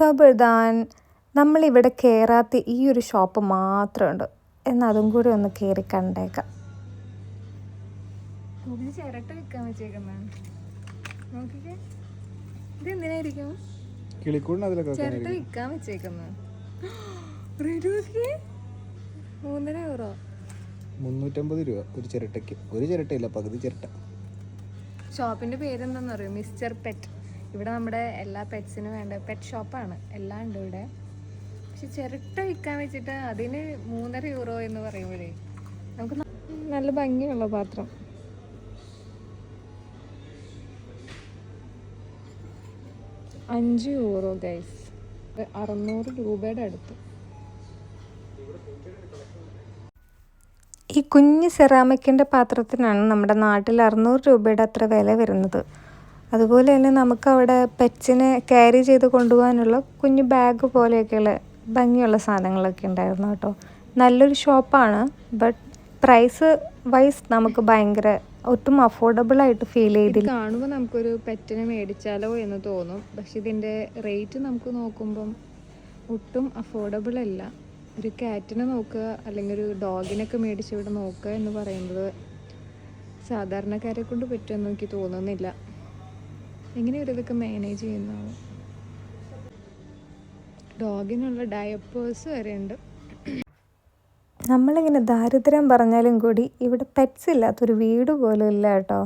തബിർദാൻ നമ്മളിവിടെ കയറാത്ത ഈ ഒരു ഷോപ്പ് മാത്രമുണ്ട്. എന്നാൽ അതും കൂടി ഒന്ന് കയറി കണ്ടേക്കാം. ചിരട്ട നോക്കിക്കേ. ഇത് എന്തിനായിരിക്കും കിളിക്കൂടിന് അതിലൊക്കെ ചിരട്ട വിൽക്കാൻ വെച്ചേക്കുന്ന. മൂന്നര യൂറോ മുന്നൂറ്റമ്പത് രൂപ ഒരു ചിരട്ടയ്ക്ക്. ഒരു ചിരട്ടയില്ല പകുതി ചിരട്ട. ഷോപ്പിന്റെ പേരെന്താന്നറിയോ? Mister pet. ഇവിടെ നമ്മുടെ എല്ലാ പെറ്റ്സിനും വേണ്ട പെറ്റ് ഷോപ്പാണ് എല്ലാം ഉണ്ട് ഇവിടെ. പക്ഷെ ചിരട്ട വിൽക്കാൻ വെച്ചിട്ട് അതിന് മൂന്നര യൂറോ എന്ന് പറയുമ്പോഴേ നമുക്ക് നല്ല ഭംഗിയുള്ള പാത്രം. അഞ്ച് യൂറോ ഗൈസ് അറുന്നൂറ് രൂപയുടെ അടുത്ത്. ഈ കുഞ്ഞ് സെറാമിക്കിന്റെ പാത്രത്തിനാണ് നമ്മുടെ നാട്ടിൽ അറുന്നൂറ് രൂപയുടെ അത്ര വില വരുന്നത്. അതുപോലെ തന്നെ നമുക്കവിടെ പെറ്റ്സിനെ ക്യാരി ചെയ്ത് കൊണ്ടുപോകാനുള്ള കുഞ്ഞു ബാഗ് പോലെയൊക്കെയുള്ള ഭംഗിയുള്ള സാധനങ്ങളൊക്കെ ഉണ്ടായിരുന്നു കേട്ടോ. നല്ലൊരു ഷോപ്പാണ് ബട്ട് പ്രൈസ് വൈസ് നമുക്ക് ഭയങ്കര ഒട്ടും അഫോർഡബിൾ ആയിട്ട് ഫീൽ ചെയ്ത് ചെയ്തില്ല. കാണുമ്പോൾ നമുക്കൊരു പെറ്റിനെ മേടിച്ചാലോ എന്ന് തോന്നും പക്ഷെ ഇതിന്റെ റേറ്റ് നമുക്ക് നോക്കുമ്പം ഒട്ടും അഫോർഡബിൾ അല്ല. ഒരു കാറ്റിനെ നോക്കുക അല്ലെങ്കിൽ ഒരു ഡോഗിനൊക്കെ മേടിച്ച് ഇവിടെ നോക്കുക എന്ന് പറയുന്നത് സാധാരണക്കാരെ കൊണ്ട് പറ്റുമെന്ന് എനിക്ക് തോന്നുന്നില്ല. എങ്ങനെ ഇതൊക്കെ മാനേജ് ചെയ്യുന്നതാണ് ഡോഗിനുള്ള ഡയപ്പേഴ്സ് വരെ ഉണ്ട്. നമ്മളിങ്ങനെ ദാരിദ്ര്യം പറഞ്ഞാലും കൂടി ഇവിടെ പെറ്റ്സ് ഇല്ലാത്തൊരു വീട് പോലും ഇല്ല കേട്ടോ.